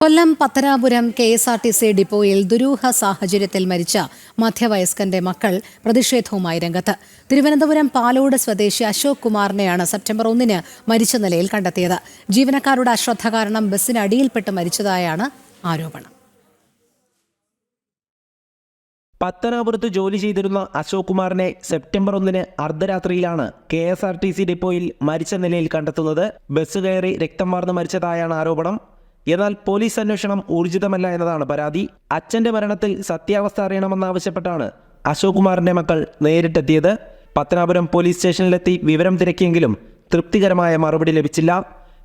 Kollam Pathanapuram K S R T C ഡിപ്പോയിൽ ദുരൂഹ സാഹചര്യത്തിൽ മരിച്ച മധ്യവയസ്കന്റെ മക്കൾ പ്രതിഷേധവുമായി രംഗത്ത്. തിരുവനന്തപുരം പാലോട് സ്വദേശി അശോക് കുമാറിനെയാണ് സെപ്റ്റംബർ ഒന്നിന് മരിച്ച നിലയിൽ കണ്ടെത്തിയത്. ജീവനക്കാരുടെ അശ്രദ്ധ കാരണം ബസ്സിന് അടിയിൽപ്പെട്ട് മരിച്ചതായാണ് ആരോപണം. പത്തനാപുരത്ത് ജോലി ചെയ്തിരുന്ന അശോക് കുമാറിനെ സെപ്റ്റംബർ ഒന്നിന് അർദ്ധരാത്രിയിലാണ് K S R T C ഡിപ്പോയിൽ മരിച്ച നിലയിൽ കണ്ടെത്തുന്നത്. ബസ് കയറി രക്തം വാർന്ന് മരിച്ചതായാണ് ആരോപണം. എന്നാൽ പോലീസ് അന്വേഷണം ഊർജിതമല്ല എന്നതാണ് പരാതി. അച്ഛന്റെ മരണത്തിൽ സത്യാവസ്ഥ അറിയണമെന്നാവശ്യപ്പെട്ടാണ് അശോക് കുമാറിന്റെ മക്കൾ നേരിട്ടെത്തിയത്. പത്തനാപുരം പോലീസ് സ്റ്റേഷനിലെത്തി വിവരം തിരക്കിയെങ്കിലും തൃപ്തികരമായ മറുപടി ലഭിച്ചില്ല.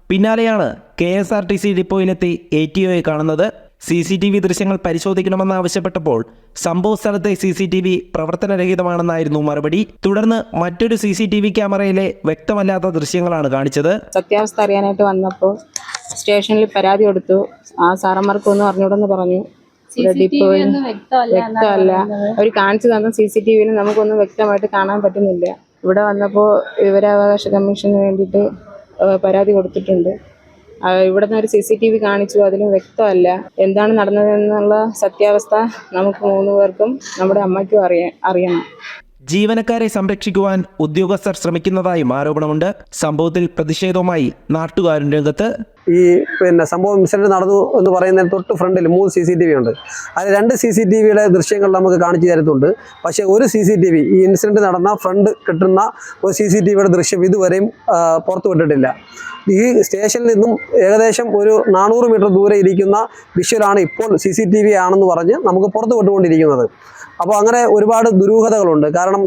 പിന്നാലെയാണ് K S R T C ഡിപ്പോയിലെത്തി A T ഒയെ കാണുന്നത്. സി സി ടി വി ദൃശ്യങ്ങൾ പരിശോധിക്കണമെന്നാവശ്യപ്പെട്ടപ്പോൾ സംഭവ സ്ഥലത്തെ സി സി ടി വി പ്രവർത്തനരഹിതമാണെന്നായിരുന്നു മറുപടി. തുടർന്ന് മറ്റൊരു സി സി ടി വി ക്യാമറയിലെ വ്യക്തമല്ലാത്ത ദൃശ്യങ്ങളാണ് കാണിച്ചത്. സത്യാവസ്ഥ അറിയാനായിട്ട് വന്നപ്പോൾ സ്റ്റേഷനിൽ പരാതി കൊടുത്തു. ആ സാറന്മാർക്കൊന്നും അറിഞ്ഞൂടെന്ന് പറഞ്ഞു. ഡിപ്പോയിൽ വ്യക്തമല്ല അവർ കാണിച്ചു തന്ന. സി സി ടി വിയിൽ നമുക്കൊന്നും വ്യക്തമായിട്ട് കാണാൻ പറ്റുന്നില്ല. ഇവിടെ വന്നപ്പോൾ വിവരാവകാശ കമ്മീഷന് വേണ്ടിയിട്ട് പരാതി കൊടുത്തിട്ടുണ്ട്. ഇവിടെ നിന്ന് ഒരു സി സി ടി വി കാണിച്ചു. അതിലും വ്യക്തമല്ല. എന്താണ് നടന്നതെന്നുള്ള സത്യാവസ്ഥ നമുക്ക് മൂന്ന് പേർക്കും നമ്മുടെ അമ്മയ്ക്കും അറിയാം അറിയണം. ജീവനക്കാരെ സംരക്ഷിക്കുവാൻ ഉദ്യോഗസ്ഥർ ശ്രമിക്കുന്നതായും ആരോപണമുണ്ട്. സംഭവത്തിൽ പ്രതിഷേധവുമായി നാട്ടുകാരും രംഗത്ത്. ഈ പിന്നെ സംഭവം ഇൻസിഡന്റ് നടന്നു എന്ന് പറയുന്നതിന് തൊട്ട് ഫ്രണ്ടിൽ മൂന്ന് സി സി ടി വി ഉണ്ട്. അതിൽ രണ്ട് സി സി ടി വിയുടെ ദൃശ്യങ്ങൾ നമുക്ക് കാണിച്ചു തരുന്നുണ്ട്. പക്ഷേ ഒരു സി സി ടി വി ഈ ഇൻസിഡന്റ് നടന്ന ഫ്രണ്ട് കിട്ടുന്ന ഒരു സി സി ടി വിയുടെ ദൃശ്യം ഇതുവരെയും പുറത്തു വിട്ടിട്ടില്ല ഈ സ്റ്റേഷനിൽ നിന്നും ഏകദേശം ഒരു നാനൂറ് മീറ്റർ ദൂരെ ഇരിക്കുന്ന വിഷ്വലാണ് ഇപ്പോൾ സി സി ടി വി ആണെന്ന് പറഞ്ഞ് നമുക്ക് പുറത്തു വിട്ടുകൊണ്ടിരിക്കുന്നത് അപ്പോൾ അങ്ങനെ ഒരുപാട് ദുരൂഹതകളുണ്ട്. കാരണം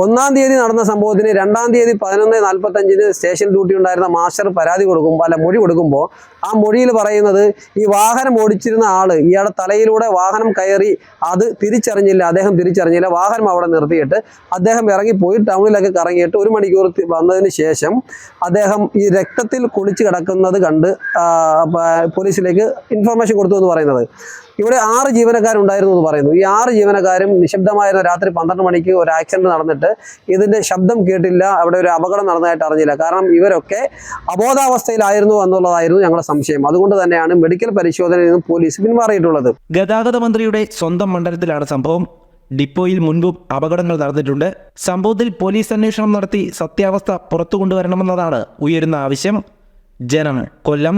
ഒന്നാം തീയതി നടന്ന സംഭവത്തിന് രണ്ടാം തീയതി പതിനൊന്ന് നാൽപ്പത്തഞ്ചിന് സ്റ്റേഷൻ ഡ്യൂട്ടി ഉണ്ടായിരുന്ന മാസ്റ്റർ പരാതി കൊടുക്കുമ്പോൾ അല്ല മൊഴി കൊടുക്കുമ്പോൾ ആ മൊഴിയിൽ പറയുന്നത് ഈ വാഹനം ഓടിച്ചിരുന്ന ആൾ ഇയാളുടെ തലയിലൂടെ വാഹനം കയറി അത് തിരിച്ചറിഞ്ഞില്ല അദ്ദേഹം തിരിച്ചറിഞ്ഞില്ല വാഹനം അവിടെ നിർത്തിയിട്ട് അദ്ദേഹം ഇറങ്ങിപ്പോയി ടൗണിലൊക്കെ കറങ്ങിയിട്ട് ഒരു മണിക്കൂർ വന്നതിന് ശേഷം അദ്ദേഹം ഈ രക്തത്തിൽ കുളിച്ച് കിടക്കുന്നത് കണ്ട് പോലീസിലേക്ക് ഇൻഫർമേഷൻ കൊടുത്തു എന്ന് പറയുന്നത്. ഇവിടെ ആറ് ജീവനക്കാരുണ്ടായിരുന്നു എന്ന് പറയുന്നു. ഈ ആറ് ജീവനക്കാരും നിശബ്ദമായിരുന്ന രാത്രി പന്ത്രണ്ട് മണിക്ക് ഒരു ആക്സിഡന്റ് നടന്നിട്ട് ഇതിന്റെ ശബ്ദം കേട്ടില്ല. അവിടെ ഒരു അപകടം നടന്നതായിട്ട് അറിഞ്ഞില്ല. കാരണം ഇവരൊക്കെ അബോധാവസ്ഥയിലായിരുന്നു എന്നുള്ളതായിരുന്നു ഞങ്ങളുടെ സംശയം. അതുകൊണ്ട് തന്നെയാണ് മെഡിക്കൽ പരിശോധനയിൽ നിന്ന് പോലീസ് പിന്മാറിയിട്ടുള്ളത്. ഗതാഗത മന്ത്രിയുടെ സ്വന്തം മണ്ഡലത്തിലാണ് സംഭവം. ഡിപ്പോയിൽ മുൻപും അപകടങ്ങൾ നടന്നിട്ടുണ്ട്. സംഭവത്തിൽ പോലീസ് അന്വേഷണം നടത്തി സത്യാവസ്ഥ പുറത്തു കൊണ്ടുവരണമെന്നതാണ് ഉയരുന്ന ആവശ്യം. ജനങ്ങൾ കൊല്ലം